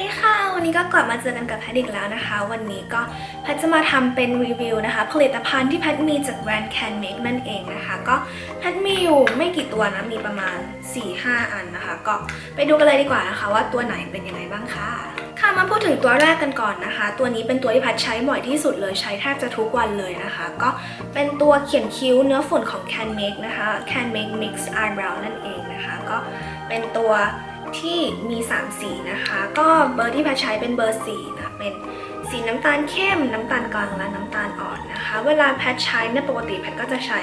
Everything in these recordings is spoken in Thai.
ดีค่ะ วันนี้ก็กลับมาเจอกันกับแพทย์อีกแล้วนะคะ วันนี้ก็แพทจะมาทำเป็นรีวิวนะคะ ผลิตภัณฑ์ที่แพทมีจากแบรนด์ Can Make นั่นเองนะคะ ก็แพทมีอยู่ไม่กี่ตัวนะ มีประมาณ 4-5 อันนะคะ ก็ไปดูกันเลยดีกว่านะคะ ว่าตัวไหนเป็นยังไงบ้างค่ะค่ะมาพูดถึงตัวแรกกันก่อนนะคะ ตัวนี้เป็นตัวที่แพทย์ใช้บ่อยที่สุดเลยใช้แทบจะทุกวันเลยนะคะ ก็เป็นตัวเขียนคิ้วเนื้อฝุ่นของ Can Make นะคะ Can Make Mix Eyebrow นั่นเองนะคะ ก็เป็นตัว ที่มี 3 สีนะคะ ก็เบอร์ที่แพทย์ใช้เป็นเบอร์4นะเป็นสีน้ำตาลเข้ม น้ำตาลกลางและน้ำตาลอ่อนนะคะ เวลาแพทย์ใช้เนี่ยปกติแพทย์ก็จะใช้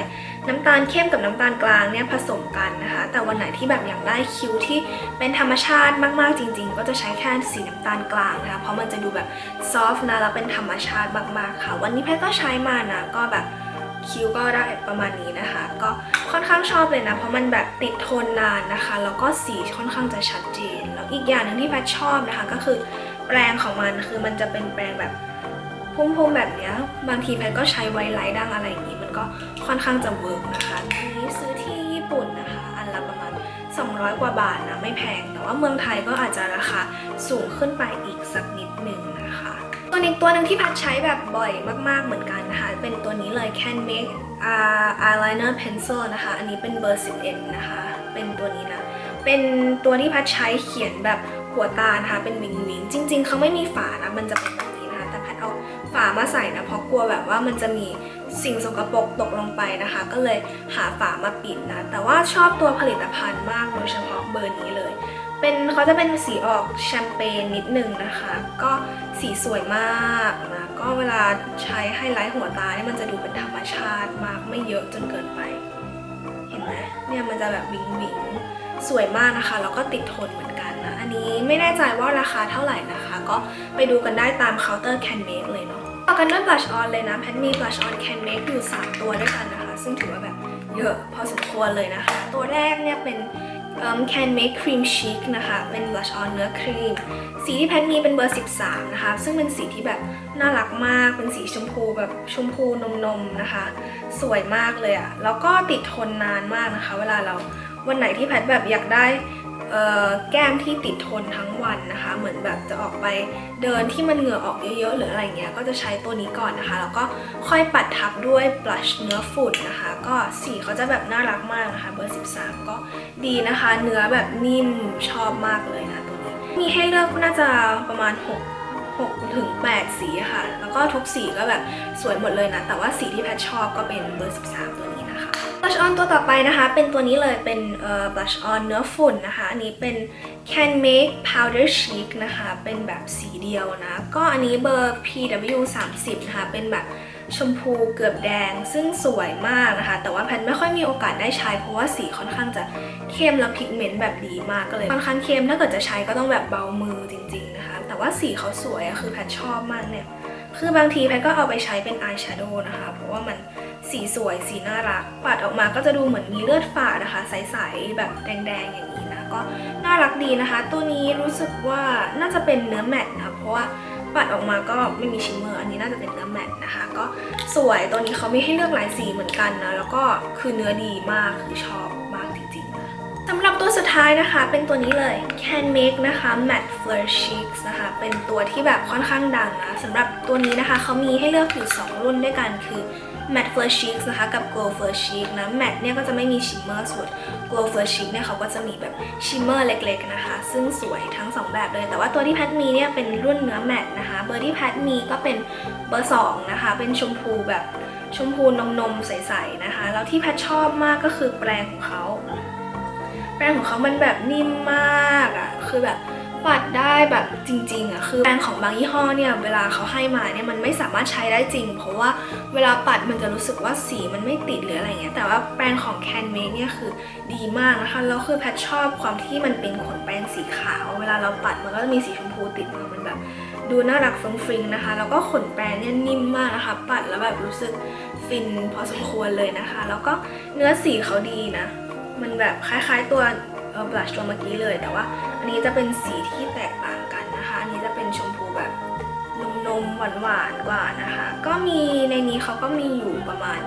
น้ำตาลเข้มกับน้ำตาลกลางเนี่ยผสมกันนะคะ แต่วันไหนที่แบบอยากได้คิ้วที่เป็นธรรมชาติมากๆจริง ๆ ก็จะใช้แค่สีน้ำตาลกลางนะคะเพราะมันจะดูแบบซอฟต์นะแล้วเป็นธรรมชาติมากๆค่ะ วันนี้แพทย์ก็ใช้มานะก็แบบ คิ้วก็ได้ประมาณนี้นะคะ ก็ค่อนข้างชอบเลยนะ เพราะมันแบบติดทนนานนะคะ แล้วก็สีค่อนข้างจะชัดเจน แล้วอีกอย่างหนึ่งที่แพทชอบนะคะ ก็คือแปรงของมันคือมันจะเป็นแปรงแบบพุ่มๆแบบเนี้ยบางทีแพทก็ใช้ไวไลท์ดังอะไรอย่างนี้ มันก็ค่อนข้างจะเวิร์กนะคะอันนี้ซื้อที่ญี่ปุ่นนะคะ อันละประมาณ 200 กว่าบาทนะไม่แพง แต่ว่าเมืองไทยก็อาจจะราคาสูงขึ้นไปอีกสักนิด หนึ่งนะคะตัวอีกตัวหนึ่งที่พทย์ใช้แบบบ่อยมาก ๆ เหมือนกันนะคะ เป็นตัวนี้เลย Can Make Eyeliner Pencil นะคะ อันนี้เป็นเบอร์ 11 นะคะ เป็นตัวนี้นะ เป็นตัวที่พัดใช้เขียนแบบหัวตานะคะ เป็นวิงวิงจริง ๆ เขาไม่มีฝานะ มันจะเป็นแบบนี้นะคะ แต่แพทเอาฝามาใส่นะ เพราะกลัวแบบว่ามันจะมีสิ่งสกปรกตกลงไปนะคะ ก็เลยหาฝามาปิดนะ แต่ว่าชอบตัวผลิตภัณฑ์มากโดยเฉพาะเบอร์นี้เลย เป็นเขาจะเป็นสีออกแชมเปญนิดนึงนะคะ ก็สีสวยมากนะก็เวลาใช้ไฮไลท์หัวตาเนี่ยมันจะดูเป็นธรรมชาติมากไม่เยอะจนเกินไป เห็นไหมเนี่ยมันจะแบบวิงวิงสวยมากนะคะแล้วก็ติดทนเหมือนกันนะ อันนี้ไม่แน่ใจว่าราคาเท่าไหร่นะคะ ก็ไปดูกันได้ตามเคาน์เตอร์ Can Make เลยเนาะต่อกันด้วย blush on เลยนะแพทมี blush on Can Make อยู่ 3 ตัวด้วยกันนะคะ ซึ่งถือว่าแบบเยอะพอสมควรเลยนะคะ ตัวแรกเนี่ยเป็น um, Can Make Cream Chic นะคะเป็น blush on เนื้อครีม สีที่แพทมีเป็นเบอร์ 13 นะคะ ซึ่งเป็นสีที่แบบน่ารักมาก เป็นสีชมพูแบบชมพูนมนมๆนะคะ สวยมากเลยอะแล้วก็ติดทนนานมากนะคะ เวลาเราวันไหนที่แพทแบบอยากได้ แก้มที่ติดทนทั้งวันนะคะ เหมือนแบบจะออกไปเดินที่มันเหงื่อออกเยอะๆหรืออะไรเงี้ยก็จะใช้ตัวนี้ก่อนนะคะ แล้วก็ค่อยปัดทับด้วยบลัชเนื้อฝุ่นนะคะ ก็สีเขาจะแบบน่ารักมากนะคะเบอร์ 13 ก็ดีนะคะ เนื้อแบบนิ่มชอบมากเลยนะตัวนี้มีให้เลือกน่าจะประมาณ 6 6ถึง8สีค่ะ แล้วก็ทุกสีก็แบบสวยหมดเลยนะ แต่ว่าสีที่แพทชอบก็เป็นเบอร์ 13 ตัวนี้นะคะ blush on ตัวต่อไปนะคะ เป็นตัวนี้เลยเป็นเอ่อ blush on เนื้อฝุ่นนะคะ อันนี้เป็น Can Make Powder Chic นะคะ เป็นแบบสีเดียวนะ ก็อันนี้เบอร์ PW 30นะคะ เป็นแบบชมพูเกือบแดงซึ่งสวยมากนะคะ แต่ว่าแพทไม่ค่อยมีโอกาสได้ใช้ เพราะว่าสีค่อนข้างจะเข้มและพิกเมนต์แบบดีมากก็เลยค่อนข้างเข้มถ้าเกิดจะใช้ก็ต้องแบบเบามือจริงๆนะคะ แต่ว่าสีเขาสวยอะคือแพทชอบมากเนี่ย คือบางทีแพทก็เอาไปใช้เป็นอายแชโดว์นะคะ เพราะว่ามัน สีสวยสีน่ารัก ปัดออกมาก็จะดูเหมือนมีเลือดฝาดนะคะ ใสๆแบบแดงๆอย่างนี้นะก็น่ารักดีนะคะ ตัวนี้รู้สึกว่าน่าจะเป็นเนื้อแมตต์นะเพราะว่าปัดออกมาก็ไม่มีชิมเมอร์ อันนี้น่าจะเป็นเนื้อแมตต์นะคะ ก็สวยตัวนี้เขามีให้เลือกหลายสีเหมือนกันนะ แล้วก็คือเนื้อดีมากคือชอบมากจริงๆนะสำหรับตัวสุดท้ายนะคะ เป็นตัวนี้เลย Can Make นะคะ Matte Fleur Cheeks นะคะ เป็นตัวที่แบบค่อนข้างดังนะสำหรับตัวนี้นะคะเขามีให้เลือกอยู่ 2 รุ่นด้วยกันคือ Matte Fleur Cheeks นะคะกับ Glow Fleur Cheek นะ Matte เนี่ยก็จะไม่มีชิมเมอร์ส่วน Glow Fleur Cheek เนี่ยเขาก็จะมีแบบชิมเมอร์เล็กๆนะคะ ซึ่งสวยทั้ง 2 แบบเลย แต่ว่าตัวที่แพทมีเนี่ยเป็นรุ่นเนื้อแมตนะคะ เบอร์ที่แพทมีก็เป็นเบอร์2นะคะ เป็นชมพูแบบชมพูนมนมๆใสๆนะคะ แล้วที่แพทชอบมากก็คือแปรงของเขา แปรงของเขามันแบบนิ่มมากอะ่ะ คือแบบ ปัดได้แบบจริงๆอะ่ะคือแปรงของบางยี่ห้อเนี่ยเวลาเขาให้มาเนี่ยมันไม่สามารถใช้ได้จริง เพราะว่าเวลาปัดมันจะรู้สึกว่าสีมันไม่ติดหรืออะไรเงี้ยแต่ว่าแปรงของ Can Make เนี่ยคือดีมากนะคะแล้วคือแพทชอบความที่มันเป็นขนแปรงสีขาว เวลาเราปัดมันก็จะมีสีชมพูติดมามันแบบ ดูน่ารักฟรุ้งฟริ้งนะคะ แล้วก็ขนแปรงเนี่ยนิ่มมากนะคะ ปัดแล้วแบบรู้สึกฟินพอสมควรเลยนะคะ แล้วก็เนื้อสีเขาดีนะ มันแบบคล้ายๆตัว บลัชตัวเมื่อกี้เลย แต่ว่าอันนี้จะเป็นสีที่แตกต่างกันนะคะ อันนี้จะเป็นชมพูแบบนมๆหวานๆกว่านะคะ ก็มีในนี้เขาก็มีอยู่ประมาณ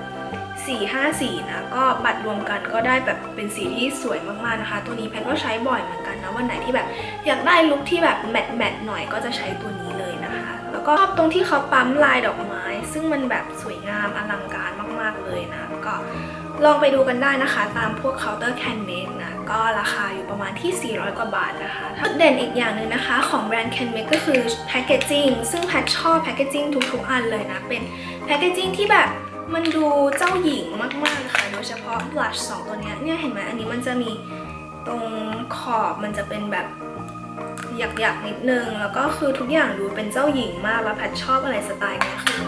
สี่ห้าสีนะ ก็บัตรรวมกันก็ได้แบบเป็นสีที่สวยมากๆนะคะ ตัวนี้แพทก็ใช้บ่อยเหมือนกันนะ วันไหนที่แบบอยากได้ลุคที่แบบแมทแมทหน่อยก็จะใช้ตัวนี้เลยนะคะ แล้วก็ชอบตรงที่เขาปั๊มลายดอกไม้ ซึ่งมันแบบสวยงามอลังการมากๆเลยนะ ก็ ลองไปดูกันได้นะคะตามพวกเคาน์เตอร์แคนเมกนะก็ราคาอยู่ประมาณที่ 400 กว่าบาทนะคะจุดเด่นอีกอย่างหนึ่งนะคะของแบรนด์ Can Make ก็คือแพคเกจจิ้งซึ่งแพทชอบแพคเกจจิ้งทุกๆอันเลยนะ เป็นแพคเกจจิ้งที่แบบมันดูเจ้าหญิงมากๆค่ะ โดยเฉพาะ blush สองตัวเนี้ยเนี่ยเห็นไหมอันนี้มันจะมีตรงขอบมันจะเป็นแบบหยักๆนิดนึง แล้วก็คือทุกอย่างดูเป็นเจ้าหญิงมากแล้วแพทชอบอะไรสไตล์เนี้ยคือ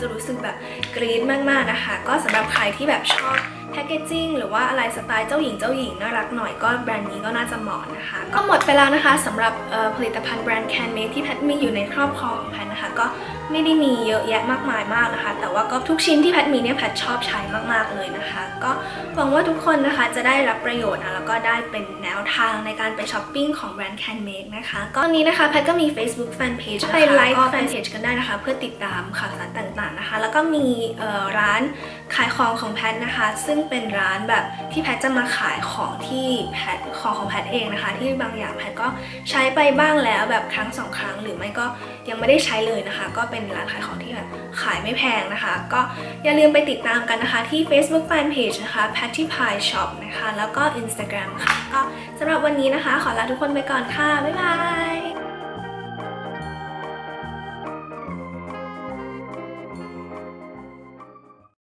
จะรู้สึกแบบกรี๊ดมากๆนะคะ ก็สำหรับใครที่แบบชอบ แพคเกจจิ้งหรือว่าอะไรสไตล์เจ้าหญิงเจ้าหญิงน่ารักหน่อยก็แบรนด์นี้ก็น่าจะเหมาะนะคะ ก็หมดไปแล้วนะคะสำหรับเอ่อผลิตภัณฑ์แบรนด์ Can Make ที่แพทมีอยู่ในครอบครองของแพทนะคะ ก็ไม่ได้มีเยอะแยะมากมายมากนะคะ แต่ว่าก็ทุกชิ้นที่แพทมีเนี่ยแพทชอบใช้มากๆเลยนะคะ ก็หวังว่าทุกคนนะคะจะได้รับประโยชน์นะแล้วก็ได้เป็นแนวทางในการไปช้อปปิ้งของแบรนด์ Can Make นะคะก็วันนี้นะคะแพทก็มี Facebook Fanpage นะคะไปไลค์แฟนเพจกันได้นะคะ เพื่อติดตามข่าวสารต่างๆนะคะ แล้วก็มีเอ่อร้านขายของของแพทนะคะ ซึ่งเป็นร้านแบบที่แพทจะมาขายของที่แพทของของแพทเองนะคะ ที่บางอย่างแพทก็ใช้ไปบ้างแล้วแบบครั้งสองครั้ง หรือไม่ก็ยังไม่ได้ใช้เลยนะคะ ก็เป็นร้านขายของที่แบบขายไม่แพงนะคะ ก็อย่าลืมไปติดตามกันนะคะที่ Facebook Fanpage นะคะ Patty Pie Shop นะคะ แล้วก็ Instagram ค่ะ ก็สำหรับวันนี้นะคะ ขอลาทุกคนไปก่อนค่ะ บ๊ายบาย